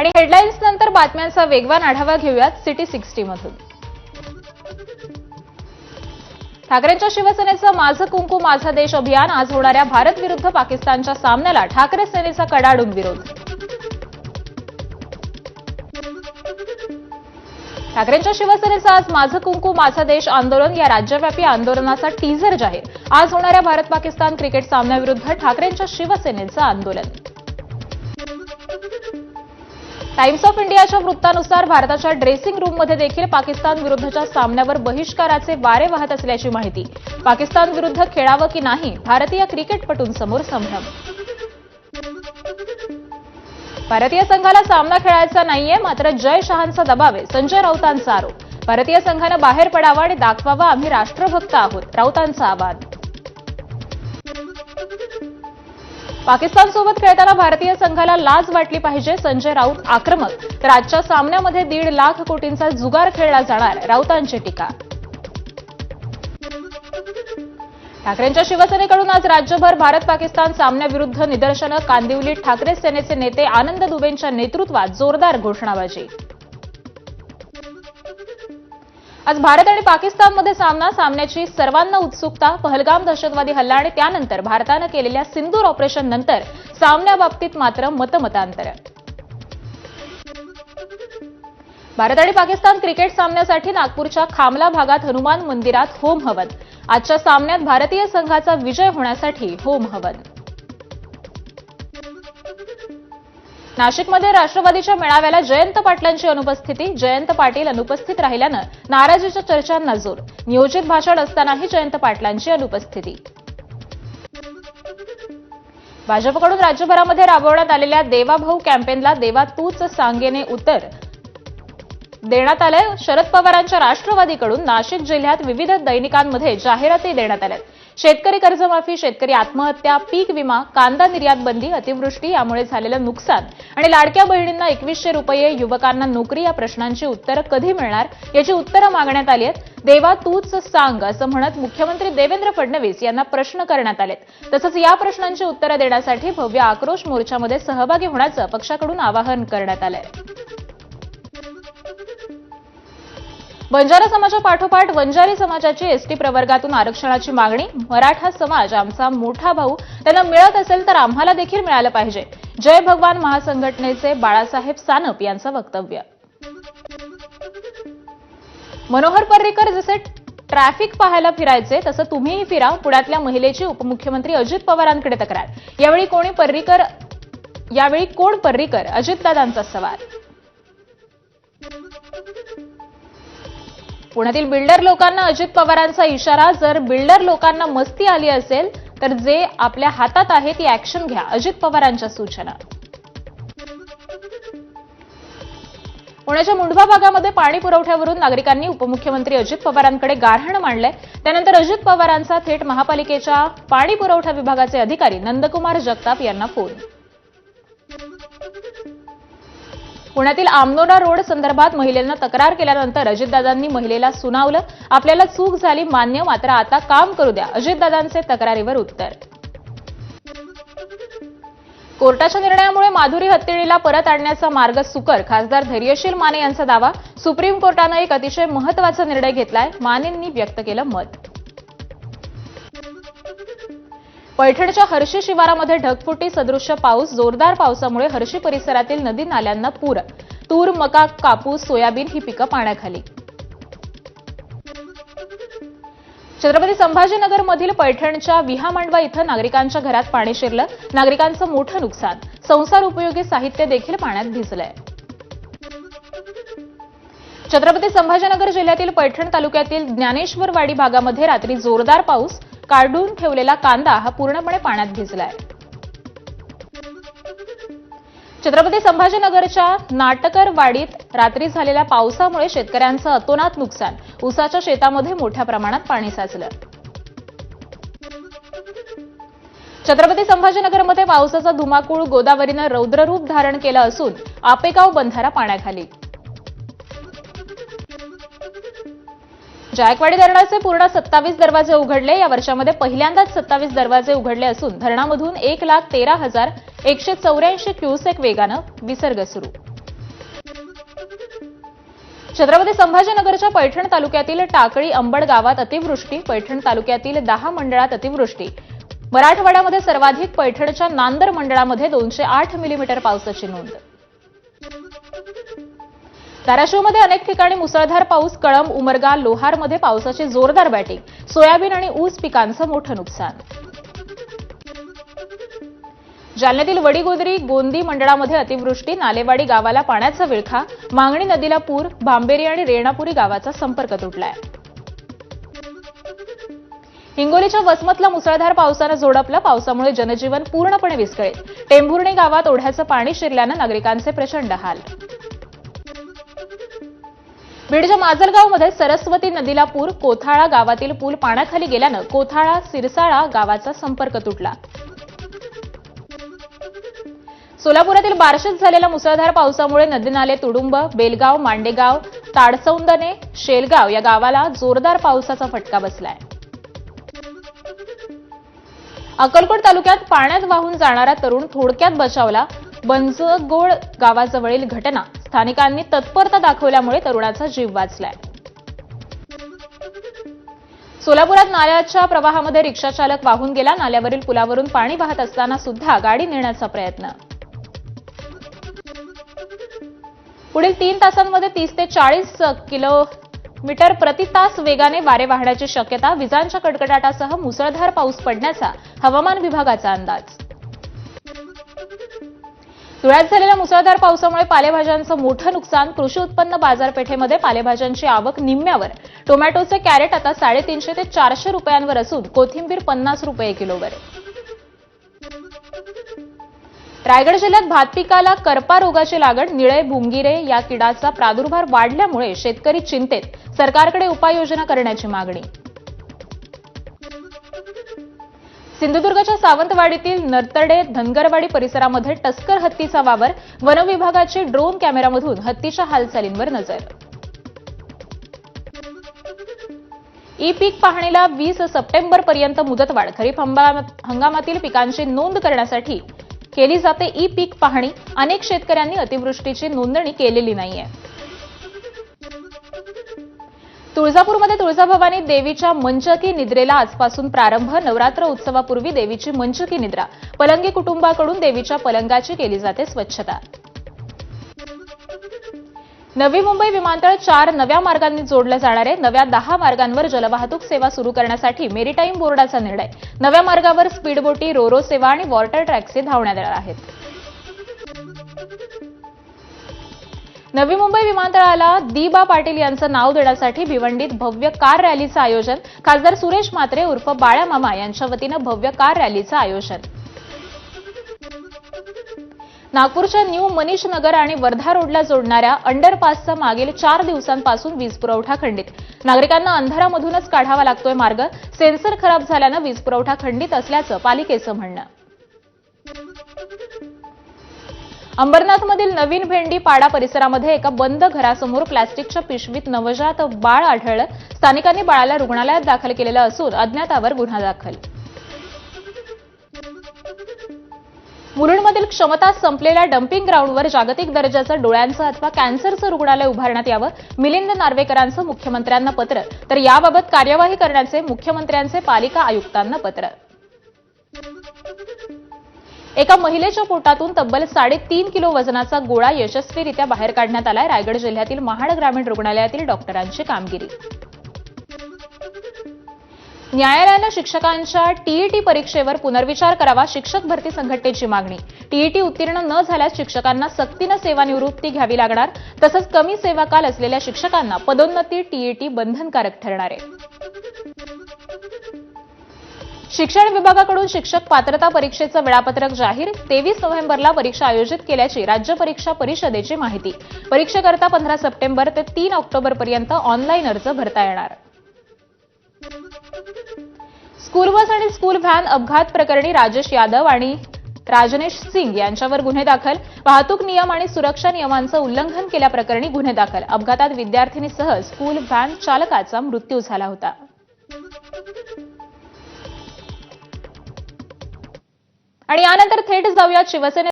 आणि हेडलाईन्स नंतर बातम्यांचा वेगवान आढावा घेऊयात सिटी सिक्स्टी मधून. ठाकरेंच्या शिवसेनेचं माझं कुंकू माझा देश अभियान आज होणाऱ्या भारत विरुद्ध पाकिस्तानच्या सामन्याला ठाकरे सेनेचा कडाडून विरोध. ठाकरेंच्या शिवसेनेचं आज माझं कुंकू माझा देश आंदोलन या राज्यव्यापी आंदोलनाचा टीझर जाहीर. आज होणाऱ्या भारत पाकिस्तान क्रिकेट सामन्याविरुद्ध ठाकरेंच्या शिवसेनेचं आंदोलन. टाइम्स ऑफ इंडियाच्या वृत्तानुसार भारताच्या ड्रेसिंग रूममध्ये देखील पाकिस्तान विरुद्धच्या सामन्यावर बहिष्काराचे वारे वाहत असल्याची माहिती. पाकिस्तान विरुद्ध खेळावं की नाही भारतीय क्रिकेटपटूंसमोर संभ्रम. भारतीय संघाला सामना खेळायचा नाहीये मात्र जय शहांचा दबाव आहे संजय राऊतांचा आरोप. भारतीय संघानं बाहेर पडावा आणि दाखवावा आम्ही राष्ट्रभक्त आहोत राऊतांचं आवाहन. पाकिस्तानसोबत खेळताना भारतीय संघाला लाज वाटली पाहिजे. संजय राऊत आक्रमक. तर आजच्या सामन्यामध्ये दीड लाख कोटींचा जुगार खेळला जाणार. राऊतांची टीका. ठाकरेंच्या शिवसेनेकडून आज राज्यभर भारत पाकिस्तान सामन्याविरुद्ध निदर्शनं. कांदिवलीत ठाकरे सेनेचे नेते आनंद दुबेंच्या नेतृत्वात जोरदार घोषणाबाजी. आज भारत आणि पाकिस्तानमध्ये सामना सामन्याची सर्वांना उत्सुकता पहलगाम दहशतवादी हल्ला आणि त्यानंतर भारतानं केलेल्या सिंदूर ऑपरेशन नंतर सामन्याबाबतीत मात्र मतमतांतर. भारत आणि पाकिस्तान क्रिकेट सामन्यासाठी नागपूरच्या खामला भागात हनुमान मंदिरात होम हवन. आजच्या सामन्यात भारतीय संघाचा विजय होण्यासाठी होम हवन. नाशिकमध्ये राष्ट्रवादीच्या मेळाव्याला जयंत पाटलांची अनुपस्थिती. जयंत पाटील अनुपस्थित राहिल्यानं नाराजीच्या चर्चांना जोर नियोजित भाषण असतानाही जयंत पाटलांची अनुपस्थिती. भाजपकडून राज्यभरामध्ये राबवण्यात आलेल्या देवाभाऊ कॅम्पेनला देवा तूच सांगेने उत्तर देण्यात आलंय शरद पवारांच्या राष्ट्रवादीकडून नाशिक जिल्ह्यात विविध दैनिकांमध्ये जाहिराती देण्यात आल्या शेतकरी कर्जमाफी शेतकरी आत्महत्या पीक विमा कांदा निर्यात बंदी अतिवृष्टी यामुळे झालेलं नुकसान आणि लाडक्या बहिणींना एकवीसशे रुपये युवकांना नोकरी या प्रश्नांची उत्तरं कधी मिळणार याची उत्तरं मागण्यात आली आहेत. देवा तूच सांग असं म्हणत मुख्यमंत्री देवेंद्र फडणवीस यांना प्रश्न करण्यात आलेत. तसंच या प्रश्नांची उत्तरं देण्यासाठी भव्य आक्रोश मोर्चामध्ये सहभागी होण्याचं पक्षाकडून आवाहन करण्यात आलंय. बंजारा समाजापाठोपाठ वंजारी समाजाची एसटी प्रवर्गातून आरक्षणाची मागणी. मराठा समाज आमचा मोठा भाऊ. त्यांना मिळत असेल तर आम्हाला देखील मिळालं पाहिजे. जय भगवान महासंघटनेचे बाळासाहेब सानप यांचं वक्तव्य. मनोहर पर्रीकर जसे ट्रॅफिक पाहायला फिरायचे तसं तुम्हीही फिरा. पुण्यातल्या महिलेची उपमुख्यमंत्री अजित पवारांकडे तक्रार. यावेळी कोणी पर्रीकर यावेळी कोण पर्रीकर? अजितदादांचा सवाल. पुण्यातील बिल्डर लोकांना अजित पवारांचा इशारा जर बिल्डर लोकांना मस्ती आली असेल तर जे आपल्या हातात आहे ती ऍक्शन घ्या. अजित पवारांच्या सूचना. पुण्याच्या मुंढवा भागामध्ये पाणी पुरवठ्यावरून नागरिकांनी उपमुख्यमंत्री अजित पवारांकडे गारहाण मांडलंय. त्यानंतर अजित पवारांचा थेट महापालिकेच्या पाणी पुरवठा विभागाचे अधिकारी नंदकुमार जगताप यांना फोन. पुण्यातील आमनोडा रोड संदर्भात महिलेनं तक्रार केल्यानंतर अजितदादांनी महिलेला सुनावलं. आपल्याला चूक झाली मान्य मात्र आता काम करू द्या. अजितदादांचे तक्रारीवर उत्तर. कोर्टाच्या निर्णयामुळे माधुरी हत्तीळीला परत आणण्याचा मार्ग सुकर. खासदार धैर्यशील माने यांचा दावा. सुप्रीम कोर्टानं एक अतिशय महत्त्वाचा निर्णय घेतलाय मानेंनी व्यक्त केलं मत. पैठणच्या हर्षी शिवारामध्ये ढगफुटी सदृश्य पाऊस जोरदार पावसामुळे हर्षी परिसरातील नदी नाल्यांना पूर. तूर मका कापूस सोयाबीन ही पिकं पाण्याखाली. छत्रपती संभाजीनगरमधील पैठणच्या विहामांडवा इथं नागरिकांच्या घरात पाणी शिरलं. नागरिकांचं मोठं नुकसान. संसार उपयोगी साहित्य देखील पाण्यात भिजलंय. छत्रपती संभाजीनगर जिल्ह्यातील पैठण तालुक्यातील ज्ञानेश्वरवाडी भागामध्ये रात्री जोरदार पाऊस काढून ठेवलेला कांदा हा पूर्णपणे पाण्यात भिजलाय. छत्रपती संभाजीनगरच्या नाटकरवाडीत रात्री झालेल्या पावसामुळे शेतकऱ्यांचं अतोनात नुकसान. ऊसाच्या शेतामध्ये मोठ्या प्रमाणात पाणी साचलं. छत्रपती संभाजीनगरमध्ये पावसाचा धुमाकूळ गोदावरीनं रौद्ररूप धारण केलं असून आपेगाव बंधारा पाण्याखाली. जायकवाडी धरणाचे पूर्ण सत्तावीस दरवाजे उघडले. या वर्षामध्ये पहिल्यांदाच सत्तावीस दरवाजे उघडले असून धरणामधून एक लाख तेरा हजार एकशे चौऱ्याऐंशी क्युसेक वेगानं विसर्ग सुरू. छत्रपती संभाजीनगरच्या पैठण तालुक्यातील टाकळी अंबड गावात अतिवृष्टी पैठण तालुक्यातील दहा मंडळात अतिवृष्टी. मराठवाड्यामध्ये सर्वाधिक पैठणच्या नांदर मंडळामध्ये दोनशे आठ मिलीमीटर पावसाची नोंद. धाराशिवमध्ये अनेक ठिकाणी मुसळधार पाऊस कळंब उमरगा लोहारमध्ये पावसाची जोरदार बॅटिंग सोयाबीन आणि ऊस पिकांचं मोठं नुकसान. जालन्यातील वडीगोदरी गोंदी मंडळामध्ये अतिवृष्टी नालेवाडी गावाला पाण्याचा विळखा मांगणी नदीला पूर भांबेरी आणि रेणापुरी गावाचा संपर्क तुटलाय. हिंगोलीच्या वसमतला मुसळधार पावसानं झोडपलं पावसामुळे जनजीवन पूर्णपणे विस्कळीत. टेंभुर्णी गावात ओढ्याचं पाणी शिरल्यानं नागरिकांचे प्रचंड हाल. बीडच्या माजलगावमध्ये सरस्वती नदीला पूर कोथाळा गावातील पूल पाण्याखाली गेल्यानं कोथाळा सिरसाळा गावाचा संपर्क तुटला. सोलापुरातील बारशेत झालेल्या मुसळधार पावसामुळे नदी नाले तुडुंब बेलगाव मांडेगाव ताडसौंदने शेलगाव या गावाला जोरदार पावसाचा फटका बसलाय. अक्कलकोट तालुक्यात पाण्यात वाहून जाणारा तरुण थोडक्यात बचावला. बंजगोळ गावाजवळील घटना स्थानिकांनी तत्परता दाखवल्यामुळे तरुणाचा जीव वाचलाय. सोलापुरात नाल्याच्या प्रवाहामध्ये रिक्षाचालक वाहून गेला. नाल्यावरील पुलावरून पाणी वाहत असताना सुद्धा गाडी नेण्याचा प्रयत्न. पुढील तीन तासांमध्ये तीस ते चाळीस किलोमीटर प्रति तास वेगाने वारे वाहण्याची शक्यता विजांच्या कडकडाटासह मुसळधार पाऊस पडण्याचा हवामान विभागाचा अंदाज. धुळ्यात झालेल्या मुसळधार पावसामुळे पालेभाज्यांचं मोठं नुकसान कृषी उत्पन्न बाजारपेठेमध्ये पालेभाज्यांची आवक निम्म्यावर. टोमॅटोचे कॅरेट आता साडेतीनशे ते चारशे रुपयांवर असून कोथिंबीर पन्नास रुपये किलोवर. रायगड जिल्ह्यात भात पिकाला करपा रोगाची लागण निळे भुंगिरे या किडाचा प्रादुर्भाव वाढल्यामुळे शेतकरी चिंतेत. सरकारकडे उपाययोजना करण्याची मागणी. सिंधुदुर्गच्या सावंतवाडीतील नरतडे धनगरवाडी परिसरामध्ये टस्कर हत्तीचा वावर वनविभागाची ड्रोन कॅमेरामधून हत्तीच्या हालचालींवर नजर. ई पीक पाहणीला वीस सप्टेंबरपर्यंत मुदतवाढ खरीप हंगामातील पिकांची नोंद करण्यासाठी केली जाते ई पीक पाहणी. अनेक शेतकऱ्यांनी अतिवृष्टीची नोंदणी केलेली नाहीये. तुळजापूरमध्ये तुळजाभवानी देवीच्या मंचकी निद्रेला आजपासून प्रारंभ. नवरात्र उत्सवापूर्वी देवीची मंचकी निद्रा. पलंगी कुटुंबाकडून देवीच्या पलंगाची केली जाते स्वच्छता. नवी मुंबई विमानतळ चार नव्या मार्गांनी जोडलं जाणार आहे. नव्या दहा मार्गांवर जलवाहतूक सेवा सुरू करण्यासाठी मेरीटाईम बोर्डाचा निर्णय. नव्या मार्गावर स्पीडबोटी रोरो सेवा आणि वॉटर ट्रॅक्सी धावण्यात येणार आहेत. नवी मुंबई विमानतळाला दिबा पाटील यांचं नाव देण्यासाठी भिवंडीत भव्य कार रॅलीचं आयोजन. खासदार सुरेश म्हात्रे उर्फ बाळा मामा यांच्या वतीनं भव्य कार रॅलीचं आयोजन. नागपूरच्या न्यू मनीष नगर आणि वर्धा रोडला जोडणाऱ्या अंडरपासचा मागील चार दिवसांपासून वीज पुरवठा खंडित. नागरिकांना अंधारामधूनच काढावा लागतोय मार्ग. सेन्सर खराब झाल्यानं वीज पुरवठा खंडित असल्याचं पालिकेचं म्हणणं. अंबरनाथमधील नवीन भेंडी पाडा परिसरामध्ये एका बंद घरासमोर प्लॅस्टिकच्या पिशवीत नवजात बाळ आढळलं. स्थानिकांनी बाळाला रुग्णालयात दाखल केलेलं असून अज्ञातावर गुन्हा दाखल. मुलुंडमधील क्षमता संपलेल्या डम्पिंग ग्राउंडवर जागतिक दर्जाचं डोळ्यांचं अथवा कॅन्सरचं रुग्णालय उभारण्यात यावं मिलिंद नार्वेकरांचं मुख्यमंत्र्यांना पत्र. तर याबाबत कार्यवाही करण्याचे मुख्यमंत्र्यांचे पालिका आयुक्तांना पत्र. एका महिलेच्या पोटातून तब्बल साडेतीन किलो वजनाचा गोळा यशस्वीरित्या बाहेर काढण्यात आलाय. रायगड जिल्ह्यातील महाड ग्रामीण रुग्णालयातील डॉक्टरांची कामगिरी. न्यायालयानं शिक्षकांच्या टीईटी परीक्षेवर पुनर्विचार करावा शिक्षक भरती संघटनेची मागणी. टीईटी उत्तीर्ण न झाल्यास शिक्षकांना सक्तीनं सेवानिवृत्ती घ्यावी लागणार तसंच कमी सेवाकाल असलेल्या शिक्षकांना पदोन्नती टीईटी बंधनकारक ठरणार आहे. शिक्षण विभागाकडून शिक्षक पात्रता परीक्षेचं वेळापत्रक जाहीर तेवीस नोव्हेंबरला परीक्षा आयोजित केल्याची राज्य परीक्षा परिषदेची माहिती. परीक्षेकरता पंधरा सप्टेंबर ते तीन ऑक्टोबरपर्यंत ऑनलाईन अर्ज भरता येणार. स्कूल बस आणि स्कूल व्हॅन अपघात प्रकरणी राजेश यादव आणि राजनेश सिंग यांच्यावर गुन्हे दाखल. वाहतूक नियम आणि सुरक्षा नियमांचं उल्लंघन केल्याप्रकरणी गुन्हे दाखल. अपघातात विद्यार्थिनीसह स्कूल व्हॅन चालकाचा मृत्यू झाला होता. आणि यानंतर थेट जाऊयात शिवसेने